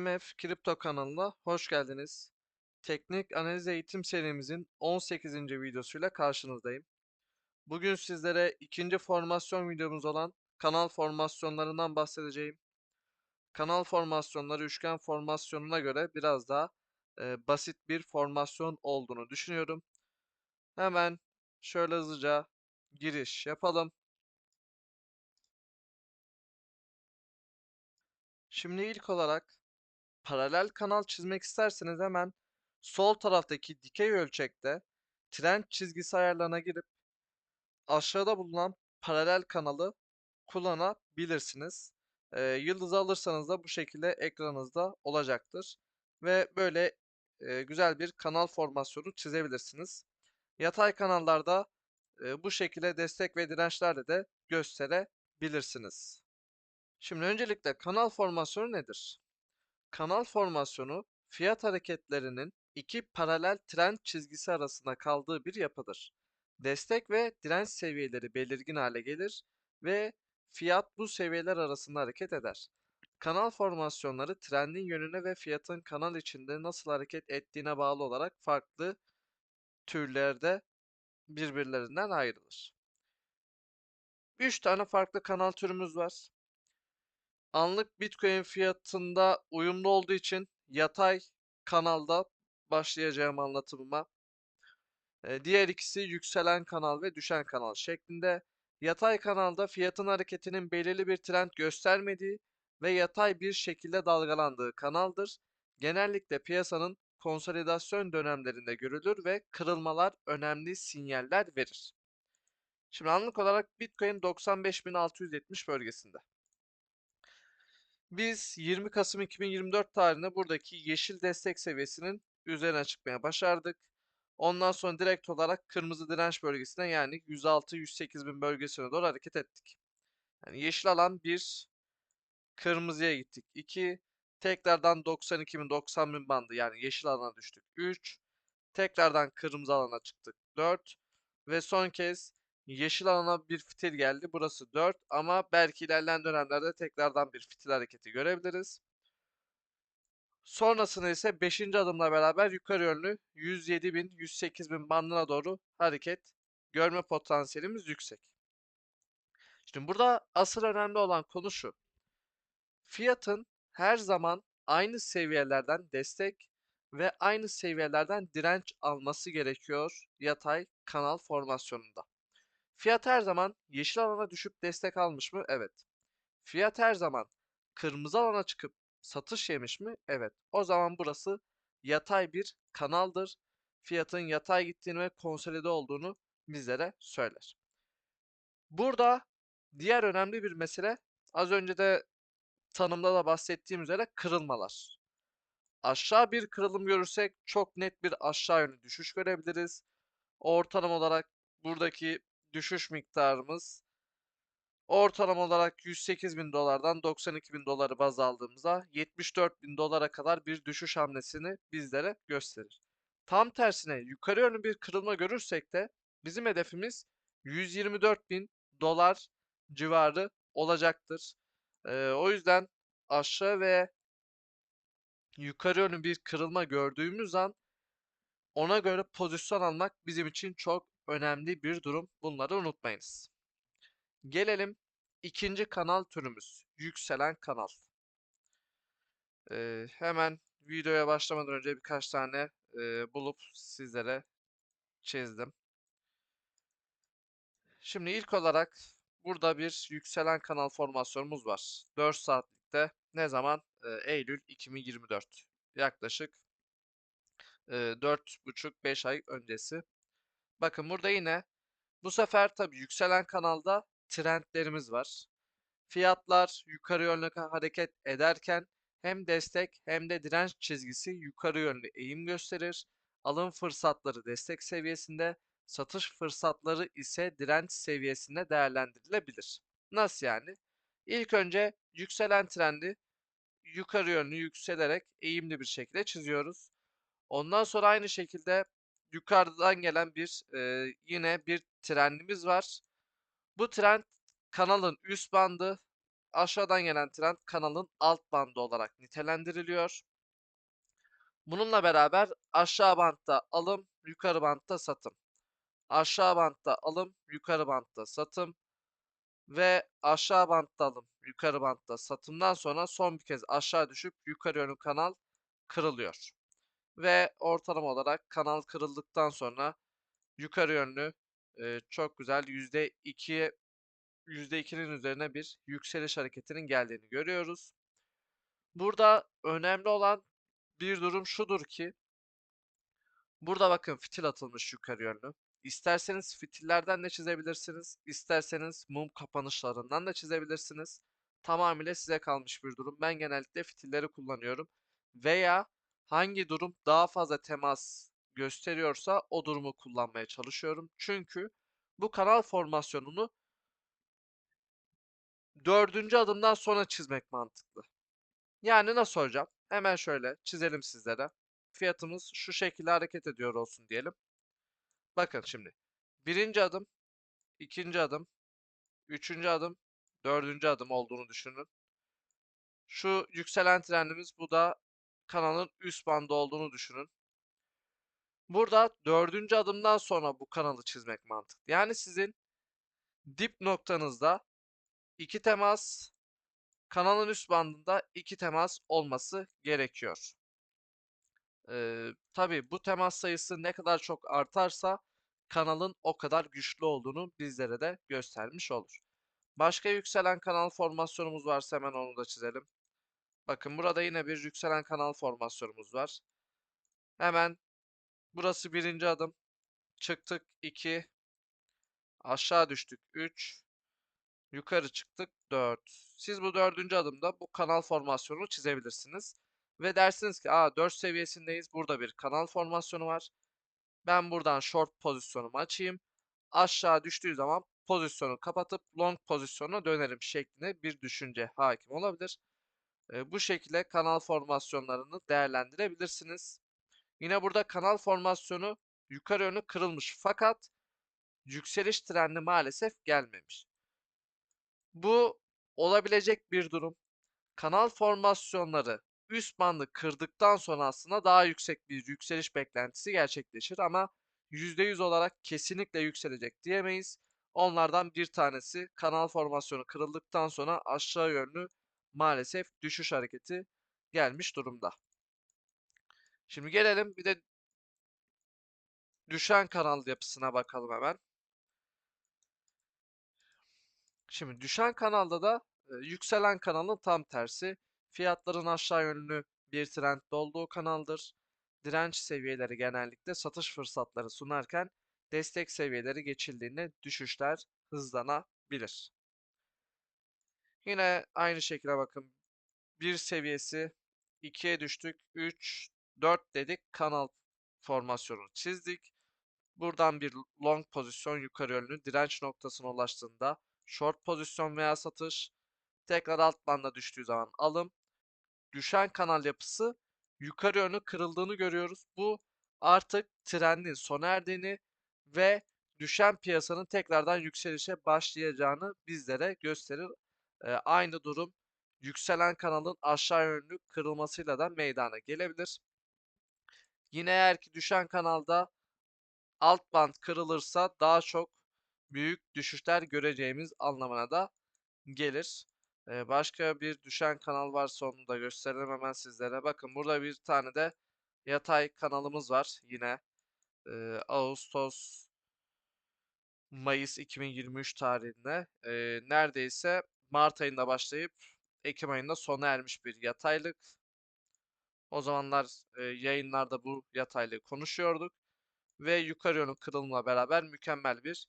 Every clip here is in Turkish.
MF Kripto kanalına hoş geldiniz. Teknik analiz eğitim serimizin 18. videosuyla karşınızdayım. Bugün sizlere ikinci formasyon videomuz olan kanal formasyonlarından bahsedeceğim. Kanal formasyonları üçgen formasyonuna göre biraz daha e, basit bir formasyon olduğunu düşünüyorum. Hemen şöyle hızlıca giriş yapalım. Şimdi ilk olarak paralel kanal çizmek isterseniz hemen sol taraftaki dikey ölçekte trend çizgisi ayarlarına girip aşağıda bulunan paralel kanalı kullanabilirsiniz. Ee, yıldızı alırsanız da bu şekilde ekranınızda olacaktır. Ve böyle e, güzel bir kanal formasyonu çizebilirsiniz. Yatay kanallarda e, bu şekilde destek ve dirençlerle de gösterebilirsiniz. Şimdi öncelikle kanal formasyonu nedir? Kanal formasyonu fiyat hareketlerinin iki paralel trend çizgisi arasında kaldığı bir yapıdır. Destek ve direnç seviyeleri belirgin hale gelir ve fiyat bu seviyeler arasında hareket eder. Kanal formasyonları trendin yönüne ve fiyatın kanal içinde nasıl hareket ettiğine bağlı olarak farklı türlerde birbirlerinden ayrılır. 3 tane farklı kanal türümüz var. Anlık Bitcoin fiyatında uyumlu olduğu için yatay kanalda başlayacağım anlatımıma. Ee, diğer ikisi yükselen kanal ve düşen kanal şeklinde. Yatay kanalda fiyatın hareketinin belirli bir trend göstermediği ve yatay bir şekilde dalgalandığı kanaldır. Genellikle piyasanın konsolidasyon dönemlerinde görülür ve kırılmalar önemli sinyaller verir. Şimdi anlık olarak Bitcoin 95.670 bölgesinde. Biz 20 Kasım 2024 tarihinde buradaki yeşil destek seviyesinin üzerine çıkmaya başardık. Ondan sonra direkt olarak kırmızı direnç bölgesine yani 106-108 bin bölgesine doğru hareket ettik. Yani yeşil alan 1, kırmızıya gittik 2, tekrardan 92 bin 90 bin bandı yani yeşil alana düştük 3, tekrardan kırmızı alana çıktık 4 ve son kez Yeşil alana bir fitil geldi. Burası 4 ama belki ilerleyen dönemlerde tekrardan bir fitil hareketi görebiliriz. Sonrasında ise 5. adımla beraber yukarı yönlü 107.000, 108.000 bandına doğru hareket görme potansiyelimiz yüksek. Şimdi burada asıl önemli olan konu şu. Fiyatın her zaman aynı seviyelerden destek ve aynı seviyelerden direnç alması gerekiyor yatay kanal formasyonunda. Fiyat her zaman yeşil alana düşüp destek almış mı? Evet. Fiyat her zaman kırmızı alana çıkıp satış yemiş mi? Evet. O zaman burası yatay bir kanaldır. Fiyatın yatay gittiğini ve konsolide olduğunu bizlere söyler. Burada diğer önemli bir mesele az önce de tanımda da bahsettiğim üzere kırılmalar. Aşağı bir kırılım görürsek çok net bir aşağı yönlü düşüş görebiliriz. Ortalama olarak buradaki düşüş miktarımız ortalama olarak 108 bin dolardan 92 bin doları baz aldığımızda 74 bin dolara kadar bir düşüş hamlesini bizlere gösterir. Tam tersine yukarı yönlü bir kırılma görürsek de bizim hedefimiz 124 bin dolar civarı olacaktır. Ee, o yüzden aşağı ve yukarı yönlü bir kırılma gördüğümüz an ona göre pozisyon almak bizim için çok önemli bir durum. Bunları unutmayınız. Gelelim ikinci kanal türümüz. Yükselen kanal. Ee, hemen videoya başlamadan önce birkaç tane e, bulup sizlere çizdim. Şimdi ilk olarak burada bir yükselen kanal formasyonumuz var. 4 saatlikte ne zaman? Ee, Eylül 2024. Yaklaşık e, 4,5-5 ay öncesi. Bakın burada yine bu sefer tabii yükselen kanalda trendlerimiz var. Fiyatlar yukarı yönlü hareket ederken hem destek hem de direnç çizgisi yukarı yönlü eğim gösterir. Alım fırsatları destek seviyesinde, satış fırsatları ise direnç seviyesinde değerlendirilebilir. Nasıl yani? İlk önce yükselen trendi yukarı yönlü yükselerek eğimli bir şekilde çiziyoruz. Ondan sonra aynı şekilde yukarıdan gelen bir e, yine bir trendimiz var. Bu trend kanalın üst bandı aşağıdan gelen trend kanalın alt bandı olarak nitelendiriliyor. Bununla beraber aşağı bantta alım, yukarı bantta satım. Aşağı bantta alım, yukarı bantta satım ve aşağı bantta alım, yukarı bantta satımdan sonra son bir kez aşağı düşüp yukarı yönlü kanal kırılıyor. Ve ortalama olarak kanal kırıldıktan sonra yukarı yönlü e, çok güzel %2'ye %2'nin üzerine bir yükseliş hareketinin geldiğini görüyoruz. Burada önemli olan bir durum şudur ki burada bakın fitil atılmış yukarı yönlü. İsterseniz fitillerden de çizebilirsiniz. isterseniz mum kapanışlarından da çizebilirsiniz. Tamamıyla size kalmış bir durum. Ben genellikle fitilleri kullanıyorum. Veya hangi durum daha fazla temas gösteriyorsa o durumu kullanmaya çalışıyorum. Çünkü bu kanal formasyonunu dördüncü adımdan sonra çizmek mantıklı. Yani nasıl hocam? Hemen şöyle çizelim sizlere. Fiyatımız şu şekilde hareket ediyor olsun diyelim. Bakın şimdi. Birinci adım, ikinci adım, üçüncü adım, dördüncü adım olduğunu düşünün. Şu yükselen trendimiz bu da kanalın üst bandı olduğunu düşünün. Burada dördüncü adımdan sonra bu kanalı çizmek mantıklı. Yani sizin dip noktanızda iki temas, kanalın üst bandında iki temas olması gerekiyor. Ee, tabii bu temas sayısı ne kadar çok artarsa kanalın o kadar güçlü olduğunu bizlere de göstermiş olur. Başka yükselen kanal formasyonumuz varsa hemen onu da çizelim. Bakın burada yine bir yükselen kanal formasyonumuz var. Hemen burası birinci adım. Çıktık 2. Aşağı düştük 3. Yukarı çıktık 4. Siz bu dördüncü adımda bu kanal formasyonunu çizebilirsiniz. Ve dersiniz ki Aa, 4 seviyesindeyiz. Burada bir kanal formasyonu var. Ben buradan short pozisyonumu açayım. Aşağı düştüğü zaman pozisyonu kapatıp long pozisyonuna dönerim şeklinde bir düşünce hakim olabilir. Bu şekilde kanal formasyonlarını değerlendirebilirsiniz. Yine burada kanal formasyonu yukarı yönlü kırılmış fakat yükseliş trendi maalesef gelmemiş. Bu olabilecek bir durum. Kanal formasyonları üst bandı kırdıktan sonra aslında daha yüksek bir yükseliş beklentisi gerçekleşir ama %100 olarak kesinlikle yükselecek diyemeyiz. Onlardan bir tanesi kanal formasyonu kırıldıktan sonra aşağı yönlü maalesef düşüş hareketi gelmiş durumda. Şimdi gelelim bir de düşen kanal yapısına bakalım hemen. Şimdi düşen kanalda da yükselen kanalın tam tersi. Fiyatların aşağı yönlü bir trendde olduğu kanaldır. Direnç seviyeleri genellikle satış fırsatları sunarken destek seviyeleri geçildiğinde düşüşler hızlanabilir. Yine aynı şekilde bakın. Bir seviyesi 2'ye düştük. 3, 4 dedik. Kanal formasyonu çizdik. Buradan bir long pozisyon yukarı yönlü direnç noktasına ulaştığında short pozisyon veya satış tekrar alt banda düştüğü zaman alım düşen kanal yapısı yukarı yönlü kırıldığını görüyoruz. Bu artık trendin sona erdiğini ve düşen piyasanın tekrardan yükselişe başlayacağını bizlere gösterir. Ee, aynı durum yükselen kanalın aşağı yönlü kırılmasıyla da meydana gelebilir. Yine eğer ki düşen kanalda alt band kırılırsa daha çok büyük düşüşler göreceğimiz anlamına da gelir. Ee, başka bir düşen kanal varsa onu da gösterelim hemen sizlere. Bakın burada bir tane de yatay kanalımız var yine. Ee, Ağustos Mayıs 2023 tarihinde e, neredeyse Mart ayında başlayıp Ekim ayında sona ermiş bir yataylık. O zamanlar e, yayınlarda bu yataylığı konuşuyorduk ve yukarı yönlü kırılımla beraber mükemmel bir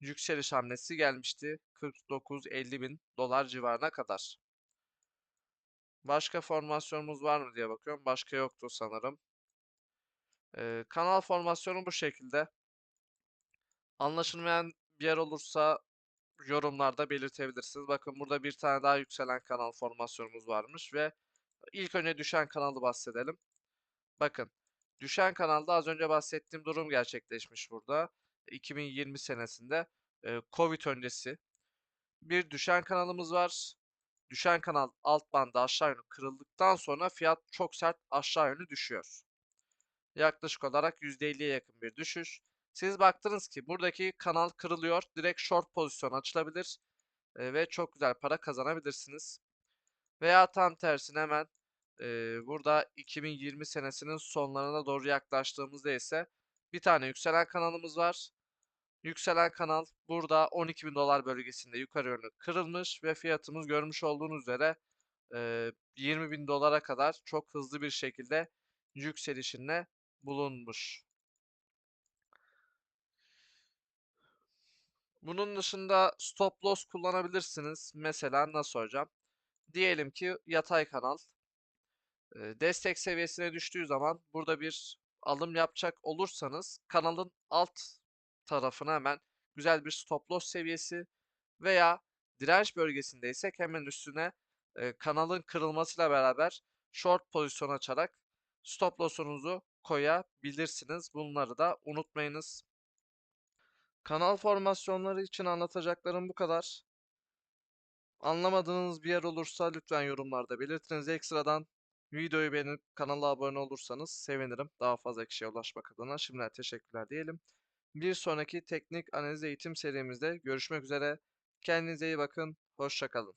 yükseliş hamlesi gelmişti. 49-50 bin dolar civarına kadar. Başka formasyonumuz var mı diye bakıyorum. Başka yoktu sanırım. Ee, kanal formasyonu bu şekilde. Anlaşılmayan bir yer olursa yorumlarda belirtebilirsiniz. Bakın burada bir tane daha yükselen kanal formasyonumuz varmış ve ilk önce düşen kanalı bahsedelim. Bakın düşen kanalda az önce bahsettiğim durum gerçekleşmiş burada. 2020 senesinde Covid öncesi bir düşen kanalımız var. düşen kanal alt bandı aşağı yönlü kırıldıktan sonra fiyat çok sert aşağı yönlü düşüyor. Yaklaşık olarak %50'ye yakın bir düşüş. Siz baktınız ki buradaki kanal kırılıyor. Direkt short pozisyon açılabilir. e, ve çok güzel para kazanabilirsiniz. Veya tam tersine hemen e, burada 2020 senesinin sonlarına doğru yaklaştığımızda ise bir tane yükselen kanalımız var. Yükselen kanal burada 12.000 dolar bölgesinde yukarı yönlü kırılmış ve fiyatımız görmüş olduğunuz üzere e, 20.000 dolara kadar çok hızlı bir şekilde yükselişinde bulunmuş. Bunun dışında stop loss kullanabilirsiniz. Mesela nasıl hocam? Diyelim ki yatay kanal destek seviyesine düştüğü zaman burada bir alım yapacak olursanız kanalın alt tarafına hemen güzel bir stop loss seviyesi veya direnç bölgesindeysek hemen üstüne kanalın kırılmasıyla beraber short pozisyon açarak stop loss'unuzu koyabilirsiniz. Bunları da unutmayınız. Kanal formasyonları için anlatacaklarım bu kadar. Anlamadığınız bir yer olursa lütfen yorumlarda belirtiniz. Ekstradan videoyu beğenip kanala abone olursanız sevinirim. Daha fazla kişiye ulaşmak adına. Şimdiden teşekkürler diyelim. Bir sonraki teknik analiz eğitim serimizde görüşmek üzere. Kendinize iyi bakın. Hoşçakalın.